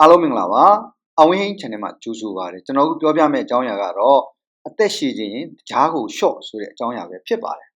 အားလုံးမင်္ဂလာပါအဝင်းဟင်း channel မှာကြိုဆိုပါရစေကျွန်တော်တို့ပြောပြမယ့်အကြောင်းအရာကတော့အသက်ရှည်ခြင်းရင်ကြားကို short ဆိုတဲ့အကြောင်းအရာပဲဖြစ်ပါတယ်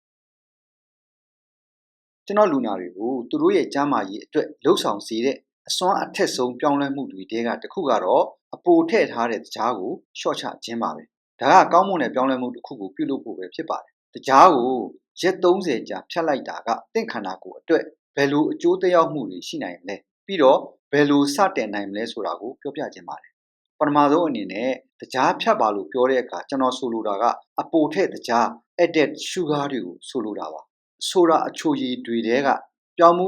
ကျွန်တော်လူနာတွေကိုသူတို့ရဲ့ကြားမာရေးအတွက်လှုပ်ဆောင်စေတဲ့အစွမ်းအထက်ဆုံးပြောင်းလဲမှုတွေတဲကတစ်ခုကတော့အပိုထည့်ထားတဲ့ကြားကို short ချခြင်းပါပဲဒါကကောင်းမွန်တဲ့ပြောင်းလဲမှုတစ်ခုကိုပြုလုပ်ဖို့ပဲဖြစ်ပါတယ်ကြားကိုရက်30ကြာဖြတ်လိုက်တာကတင့်ခန္ဓာကိုယ်အတွက်ဘယ်လိုအကျိုးသက်ရောက်မှုတွေရှိနိုင်လဲ ပြီးတော့ဘယ်လိုစတင်နိုင်မလဲဆိုတာကိုပြောပြခြင်းပါတယ်ပထမဆုံးအနေနဲ့တကြားဖြတ်ပါလို့ပြောတဲ့အခါကျွန်တော်ဆိုလိုတာကအပိုထည့်တကြား added sugar တွေကိုဆိုလိုတာပါဆိုတာအချိုရည်တွေတဲကပြောင်းမှု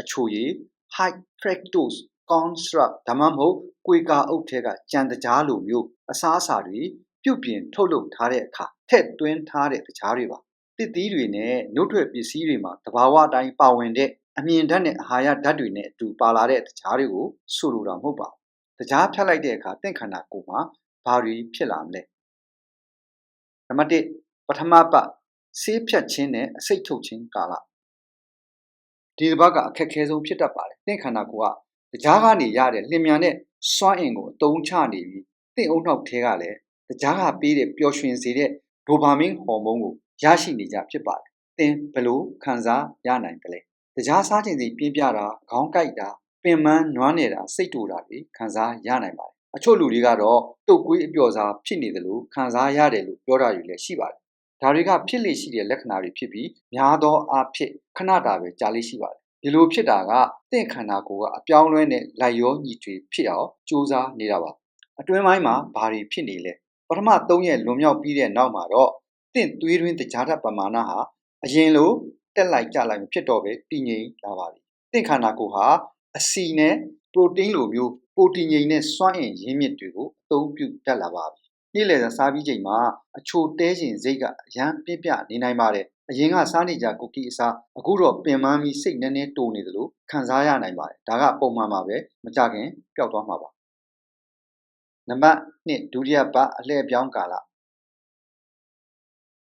အချိုရည် high fructose corn syrup ဒါမှမဟုတ်ကွေကာအုပ်ထဲကကြံတကြားလိုမျိုးအစားအစာတွေပြုတ်ပြင်ထုတ်လုပ်ထားတဲ့အခါထည့်သွင်းထားတဲ့တကြားတွေပါတစ်သီးတွေနဲ့နှုတ်ထွက်ပစ္စည်းတွေမှာတဘာဝအတိုင်းပါဝင်တဲ့ အမြင်ဓာတ်နဲ့အာဟာရဓာတ်တွေနဲ့အတူပါလာတဲ့တကြားတွေကိုဆိုလိုတာမဟုတ်ပါဘူးတကြားဖြတ်လိုက်တဲ့အခါတင့်ခန္ဓာကိုယ်မှာဘာတွေဖြစ်လာမလဲနံပါတ်1ပထမပတ်ဆေးဖြတ်ခြင်းနဲ့အစိတ်ထုတ်ခြင်းကာလဒီတစ်ပတ်ကအခက်ခဲဆုံးဖြစ်တတ်ပါတယ်တင့်ခန္ဓာကိုယ်ကတကြားကနေရတဲ့လျင်မြန်တဲ့စွမ်းအင်ကိုအသုံးချနေပြီးတင့်အုံနောက်ထဲကလည်းတကြားကပေးတဲ့ပျော်ရွှင်စေတဲ့ဒိုပါမင်းဟော်မုန်းကိုရရှိနေကြဖြစ်ပါတယ်။သင်ဘလို့ခံစားရနိုင်တယ်လဲ။ တကြားစားခြင်းစီပြင်းပြတာခေါင်းကိုက်တာပင်မနွမ်းနေတာစိတ်တူတာတွေခံစားရနိုင်ပါတယ်။အချို့လူတွေကတော့တုတ်ကွေးအပျော်စားဖြစ်နေတယ်လို့ခံစားရတယ်လို့ပြောတာတွေလည်းရှိပါတယ်။ဒါတွေကဖြစ်လေရှိတဲ့လက္ခဏာတွေဖြစ်ပြီးများသောအားဖြင့်ခဏတာပဲကြာလေရှိပါတယ်။ဒီလိုဖြစ်တာကတင့်ခန္ဓာကိုယ်ကအပြောင်းလဲနဲ့လိုက်ရောညီထွေဖြစ်အောင်ကြိုးစားနေတာပါ။အတွင်းပိုင်းမှာဘာတွေဖြစ်နေလဲ။ပထမ၃ရက်လွန်မြောက်ပြီးတဲ့နောက်မှာတော့တင့်သွေးတွင်းတကြားဓာတ်ပမာဏဟာအရင်လို တက်လိုက်ကြလိုက်မဖြစ်တော့ပဲတည်ငြိမ်လာပါပြီ။တင့်ခန္ဓာကိုယ်ဟာအဆီနဲ့ပရိုတင်းလိုမျိုးပိုတီငြိမ်တဲ့စွမ်းအင်ရင်းမြစ်တွေကိုအသုံးပြုတတ်လာပါပြီ။နေ့လည်စားပြီးချိန်မှာအချိုတဲရှင်စိတ်ကအရန်ပြပြနေနိုင်ပါတယ်။အရင်ကစားနေကြကုကီအစားအခုတော့ပင်ပန်းပြီးစိတ်နည်းနည်းတိုနေသလိုခံစားရနိုင်ပါတယ်။ဒါကပုံမှန်ပါပဲမကြခင်ပျောက်သွားမှာပါ။နံပါတ်1ဒုတိယပတ်အလှည့်ပြောင်းကာလ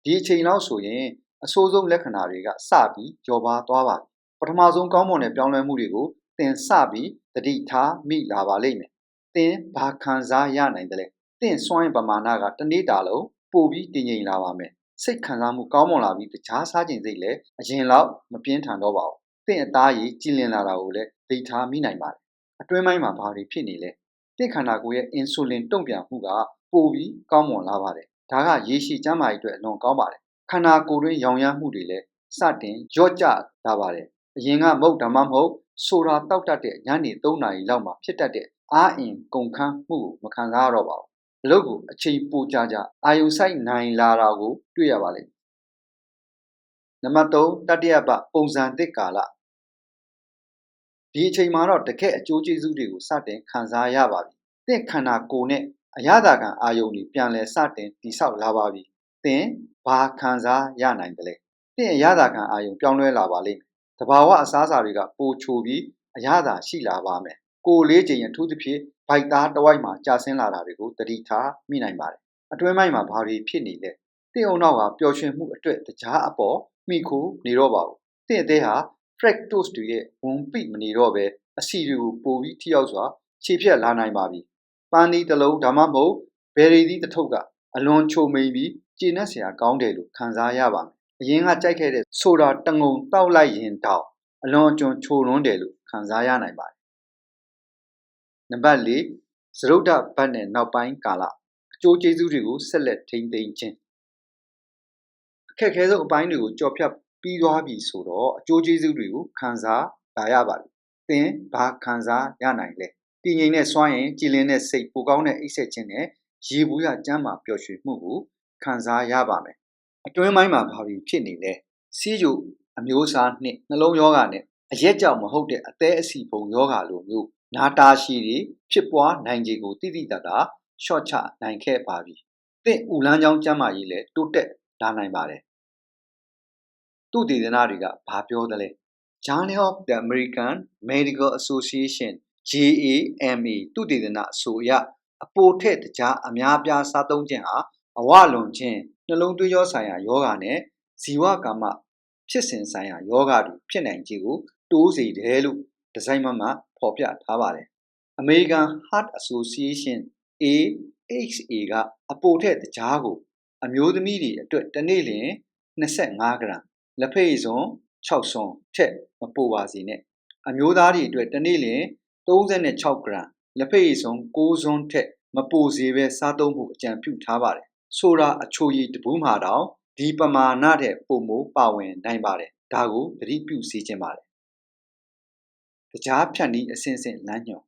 ဒီအချိန်လောက်ဆိုရင် အဆိုးဆုံးလက္ခဏာတွေကစပြီးကျော်ပါသွားပါပြီပထမဆုံးကောင်းမွန်တဲ့ပြောင်းလဲမှုတွေကိုသင်စပြီးတတိထားမိလာပါလိမ့်မယ်သင်ဘာခံစားရနိုင်တယ်လဲသင်စွမ်းရင်ပမာဏကတနေ့တာလုံးပိုပြီးတည်ငြိမ်လာပါမယ်စိတ်ခံစားမှုကောင်းမွန်လာပြီးတခြားစားခြင်းစိတ်လည်းအရင်လောက်မပြင်းထန်တော့ပါဘူးသင်အသားရည်ကြည်လင်လာတာကိုလည်းသိထားမိနိုင်ပါတယ်အတွင်းပိုင်းမှာဘာတွေဖြစ်နေလဲတင့်ခန္ဓာကိုယ်ရဲ့အင်ဆူလင်တုံ့ပြန်မှုကပိုပြီးကောင်းမွန်လာပါတယ်ဒါကရေရှည်ကျန်းမာရေးအတွက်အလွန်ကောင်းပါတယ် ခန္ဓာကိုယ်တွင်းရောင်ရမ်းမှုတွေလည်းစတင်ကြော့ကျလာပါတယ်အရင်ကမဟုတ်ဓမ္မမဟုတ်ဆိုတာတောက်တတ်တဲ့ညနေ3နာရီလောက်မှာဖြစ်တတ်တဲ့အာအင်ကုန်ခန်းမှုကိုမခံစားရတော့ပါဘူးအလုပ်ကိုအချိန်ပိုကြာကြာအာယုံဆိုင်နိုင်လာတာကိုတွေ့ရပါလိမ့်နံပါတ်3တတိယပပုံစံသစ်ကာလဒီအချိန်မှာတော့တကယ့်အကျိုးကျေးဇူးတွေကိုစတင်ခံစားရပါပြီ။သင်ခန္ဓာကိုယ်နဲ့အရသာခံအာယုန်တွေပြန်လည်စတင်တိဆောက်လာပါပြီ။ သင်ဘာခံစားရနိုင်တယ်လဲ။သင်အရသာခံအာယုန်ပြောင်းလဲလာပါလိမ့်မယ်။တဘာဝအစားအစာတွေကပိုချိုပြီးအရသာရှိလာပါမယ်။ကိုယ်လေးချိန်အထူးသဖြင့်ဗိုက်သားတဝိုက်မှာကြာဆင်းလာတာတွေကိုတတိထားမိနိုင်ပါတယ်။အတွင်းပိုင်းမှာဘာတွေဖြစ်နေလဲ။သင်အုံနောက်ကပျော်ရွှင်မှုအတွက်တကြားအပေါ်မိခိုနေတော့ပါဘူး။သင်အသေးဟာ fructose တွေရဲ့ဝန်ပိမနေတော့ပဲအဆီတွေကိုပိုပြီးထိရောက်စွာခြေဖြတ်လာနိုင်ပါပြီ။ပန်းသီးတစ်လုံးဒါမှမဟုတ်ဘယ်ရီသီးတစ်ထုပ်ကအလွန်ချုံမိန်ပြီး ကျေနပ်စရာကောင်းတယ်လို့ခံစားရပါမယ်။အရင်ကကြိုက်ခဲ့တဲ့ဆိုတာတငုံတောက်လိုက်ရင်တောက်အလွန်ကျွံချိုလွန်းတယ်လို့ခံစားရနိုင်ပါတယ်။နံပါတ်၄သရုတ်ဒဘတ်နဲ့နောက်ပိုင်းကာလအကျိုးကျေးဇူးတွေကိုဆက်လက်ထိန်းသိမ်းခြင်းအခက်အခဲဆုံးအပိုင်းတွေကိုကြော်ဖြတ်ပြီးသွားပြီဆိုတော့အကျိုးကျေးဇူးတွေကိုခံစားလာရပါပြီ။သင်ဘာခံစားရနိုင်လဲ။တည်ငြိမ်တဲ့စွမ်းရင်ကြည်လင်တဲ့စိတ်ပိုကောင်းတဲ့အိပ်ဆက်ခြင်းနဲ့ရေဘူးရကျမ်းမာပျော်ရွှင်မှုကို ခံစားရပါမယ်။အတွင်းပိုင်းမှာဘာတွေဖြစ်နေလဲ။စီးကျူအမျိုးအစားနှင့်နှလုံးရောဂါနဲ့အရက်ကြောင့်မဟုတ်တဲ့အသေးအစီပုံယောဂါလိုမျိုးနာတာရှိတွေဖြစ်ပွားနိုင်ခြေကိုတိတိတတ်တာရှော့ချနိုင်ခဲ့ပါပြီ။သင်ဥလန်းချောင်းကျမ်းမာရေးလည်းတိုးတက်လာနိုင်ပါတယ်သူတည်သနာတွေကဘာပြောသလဲ Journal of the American Medical Association JAMA သူတည်သနာအဆိုအရအပိုထက်တကြားအများပြားစားသုံးခြင်းဟာ အဝလွန်ခြင်းနှလုံးသွေးကြောဆိုင်ရာယောဂနဲ့ဇီဝကာမဖြစ်စဉ်ဆိုင်ရာယောဂတွေဖြစ်နိုင်ခြင်းကိုတိုးစေတယ်လို့ဒီဇိုင်းမမှာဖော်ပြထားပါတယ် American Heart Association AHA ကအပိုထက်တကြားကို အမျိုးသမီးတွေအတွက်တစ်နေ့လျှင်25ဂရမ်လက်ဖက်ရည်စွန်း6စွန်းထက်မပိုပါစေနဲ့အမျိုးသားတွေအတွက်တစ်နေ့လျှင်36ဂရမ်လက်ဖက်ရည်စွန်း6စွန်းထက်မပိုစေပဲစားသုံးဖို့အကြံပြုထားပါတယ် ဆိုတာအချိုရည်တပူးမှာတော့ဒီပမာဏတဲ့ပုံမိုးပါဝင်နိုင်ပါတယ်ဒါကိုသတိပြုစေချင်ပါတယ်တရားဖြတ်နည်းအစဉ်စဉ်လမ်းညွှန်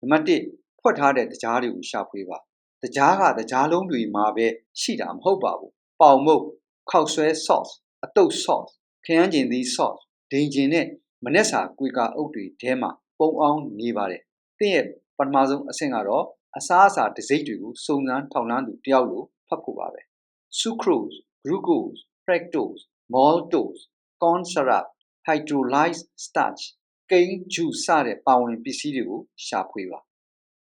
နံပါတ်1ဖွက်ထားတဲ့တရားတွေကိုရှာဖွေပါတရားကတရားလုံးတွေမှာပဲရှိတာမဟုတ်ပါဘူးပေါင်မုတ်ခောက်ဆွဲ sauce အတုပ် sauce ခရမ်းကျင်သီး sauce ဒိန်ကျင်နဲ့မနက်စာကွေကာအုပ်တွေထဲမှာပုံအောင်နေပါတယ်။တင့်ရဲ့ပထမဆုံးအဆင့်ကတော့ အစားအစာတစိမ့်တွေကိုစုံစမ်းထောက်လှမ်းသူတယောက်လိုဖတ်ဖို့ပါပဲ။ sucrose, glucose, fructose, maltose, corn syrup, hydrolyzed starch ကိန်းဂျူစတဲ့ပါဝင်ပစ္စည်းတွေကိုရှာဖွေပါ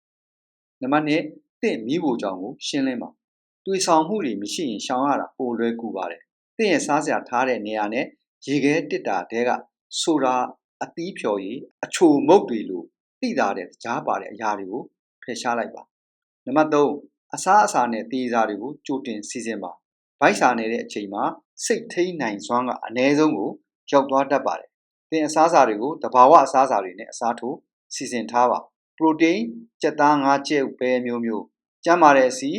။နံပါတ်1တင့်မိဖို့ကြောင့်ကိုရှင်းလင်းပါ။တွေဆောင်မှုတွေမရှိရင်ရှောင်ရတာပိုလွယ်ကူပါတယ်။တင့်ရဲ့စားစရာထားတဲ့နေရာနဲ့ရေခဲတစ်တာတဲကဆိုတာအသီးဖြော်ရည်အချိုမုတ်တွေလိုတိတာတဲ့ကြားပါတဲ့အရာတွေကို ဖယ်ရှားလိုက်ပါနံပါတ်3အစားအစာနဲ့တေးစားတွေကိုကြိုတင်စီစဉ်ပါဗိုက်စာနေတဲ့အချိန်မှာစိတ်ထိန်နိုင်စွမ်းကအ ਨੇ ဆုံးကိုရောက်သွားတတ်ပါတယ်သင်အစားအစာတွေကိုတဘာဝအစားအစာတွေနဲ့အစားထိုးစီစဉ်ထားပါပရိုတိန်းကြက်သားငါးကြက်ပဲမျိုးမျိုးကျန်းမာတဲ့အစီ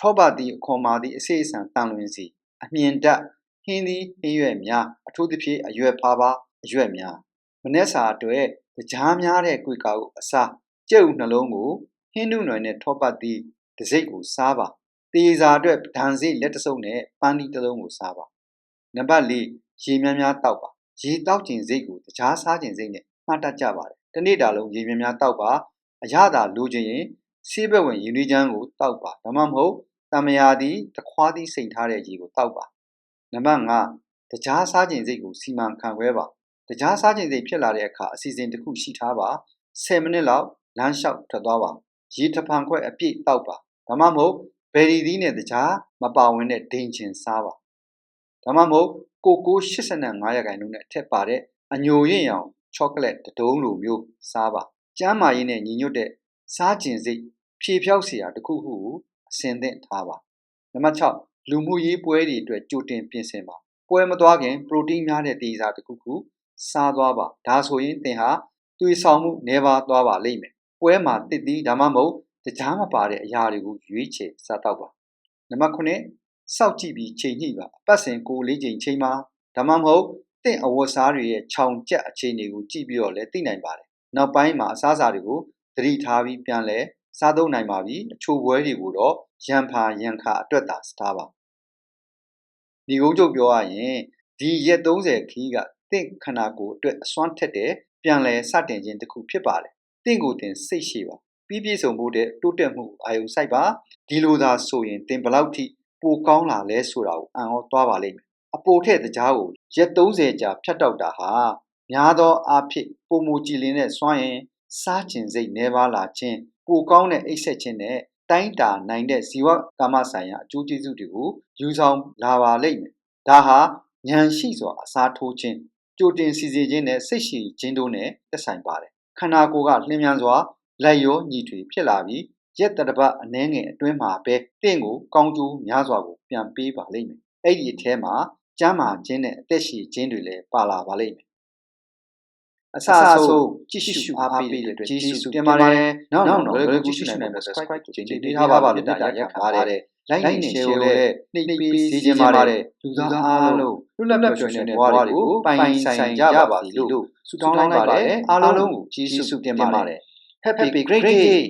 ထောပါတီအခွန်မာတီအစိအစံတန်လွင်စီအမြင်တက်ဟင်းသီးဟင်းရွက်များအထူးသဖြင့်အရွက်ဖားပါအရွက်များမနက်စာအတွက်ကြားများတဲ့ကွေကာကိုအစားကြက်ဥနှလုံးကို ဟင်းနုနွယ်နဲ့ထောပတ်သီးတစ်စိတ်ကိုစားပါတေစာအတွက်ဒဏ်စိလက်တစုပ်နဲ့ပန်းဒီတစ်လုံးကိုစားပါနံပါတ်၄ရေများများတောက်ပါရေတောက်ခြင်းစိတ်ကိုတခြားစားခြင်းစိတ်နဲ့မှတ်တတ်ကြပါတယ်တနေ့တာလုံးရေများများတောက်ပါအရသာလိုချင်ရင်ဆေးဘက်ဝင်ယူနီချမ်းကိုတောက်ပါဒါမှမဟုတ်တမယာသည်တခွားသည်စိန်ထားတဲ့ရေကိုတောက်ပါနံပါတ်5တကြားစားခြင်းစိတ်ကိုစီမံခန့်ခွဲပါတကြားစားခြင်းစိတ်ဖြစ်လာတဲ့အခါအစီအစဉ်တစ်ခုရှိထားပါ10မိနစ်လောက်လမ်းလျှောက်ထွက်သွားပါ ရေတဖန်ခွက်အပြည့်တောက်ပါဒါမှမဟုတ်ဘယ်ရီသီးနဲ့တကြားမပါဝင်တဲ့ဒိန်ချင်စားပါဒါမှမဟုတ်ကိုကို85ရာခိုင်နှုန်းနဲ့အထက်ပါတဲ့အညိုရင့်ရောင်ချောကလက်တဒုံးလိုမျိုးစားပါကျမ်းမာရေးနဲ့ညီညွတ်တဲ့စားကျင်စိတ်ဖြေဖြောက်စရာတစ်ခုခုကိုအစင်သင့်ထားပါနံပါတ်6လူမှုရေးပွဲတွေအတွက်ကြိုတင်ပြင်ဆင်ပါပွဲမသွားခင်ပရိုတင်းများတဲ့တေးစားတစ်ခုခုစားသွားပါဒါဆိုရင်သင်ဟာတွေးဆောင်မှုနေပါသွားပါလိမ့်မယ် ပွဲမှာတစ်သီးဒါမှမဟုတ်တကြားမပါတဲ့အရာတွေကိုရွေးချယ်စားတော့ပါနံပါတ်9စောက်ကြည့်ပြီးချိန်ညှိပါအပတ်စဉ်ကိုလေးချိန်ချိန်ပါဒါမှမဟုတ်တင့်အဝတ်စားတွေရဲ့ခြောင်ကျက်အခြေအနေကိုကြည့်ပြီးတော့လည်းသိနိုင်ပါတယ်နောက်ပိုင်းမှာအစားအစာတွေကိုသတိထားပြီးပြန်လဲစားသုံးနိုင်ပါပြီအချိုပွဲတွေကိုတော့ရန်ဖာရန်ခါအတွက်သာစားပါဒီကုန်းချုပ်ပြောရရင်ဒီရက်30ခီးကတင့်ခန္ဓာကိုယ်အတွက်အစွမ်းထက်တဲ့ပြန်လဲစတင်ခြင်းတစ်ခုဖြစ်ပါတယ် တင့်ကိုယ်တင်စိတ်ရှိပါပြီးပြည့်စုံဖို့တဲ့တိုးတက်မှုအာယုံစိုက်ပါဒီလိုသာဆိုရင်တင်ဘလောက်ထိပိုကောင်းလာလဲဆိုတာကိုအံ့ဩသွားပါလိမ့်မယ်အပိုထက်တကြားကိုရက်30ကြာဖြတ်တောက်တာဟာများသောအားဖြင့်ပုံမူကြည်လင်တဲ့စွမ်းရင်စားကျင်စိတ်နှဲပါလာခြင်းပိုကောင်းတဲ့အိတ်ဆက်ခြင်းနဲ့တိုင်းတာနိုင်တဲ့ဇီဝကာမဆိုင်ရာအကျိုးကျေးဇူးတွေကိုယူဆောင်လာပါလိမ့်မယ်ဒါဟာဉာဏ်ရှိစွာအစားထိုးခြင်းကြိုတင်စီစဉ်ခြင်းနဲ့စိတ်ရှိခြင်းတို့နဲ့သက်ဆိုင်ပါတယ် ခန္ဓာကိုယ်ကလျင်မြန်စွာလက်ရောညီထွေဖြစ်လာပြီးရက်တပတ်အနှဲငယ်အတွင်းမှာပဲတင့်ကိုကောင်းကျိုးများစွာကိုပြန်ပေးပါလိမ့်မယ်အဲ့ဒီအထဲမှာကျမ်းမာခြင်းနဲ့အသက်ရှိခြင်းတွေလည်းပါလာပါလိမ့်မယ်အစအဆုံးကြည့်ရှုအားပေးတဲ့အတွက်ကျေးဇူးတင်ပါတယ်နောက်နောက်တော့ဘယ်လိုကြည့်ရှုနိုင်မလဲ subscribe ကိုချိန်ချိန်ထားပါပါလို့တာရက်ခံပါတယ် like နဲ့ share ကိုလည်းနှိပ်ပေးစီခြင်းပါတယ်လူသားအားလုံးလွတ်လပ်ပျော်ရွှင်တဲ့ဘဝတွေကိုပိုင်ဆိုင်ကြပါစေလို့ဆုတောင်းလိုက်ပါတယ်အားလုံးကိုကျေးဇူးတင်ပါတယ် Happy great day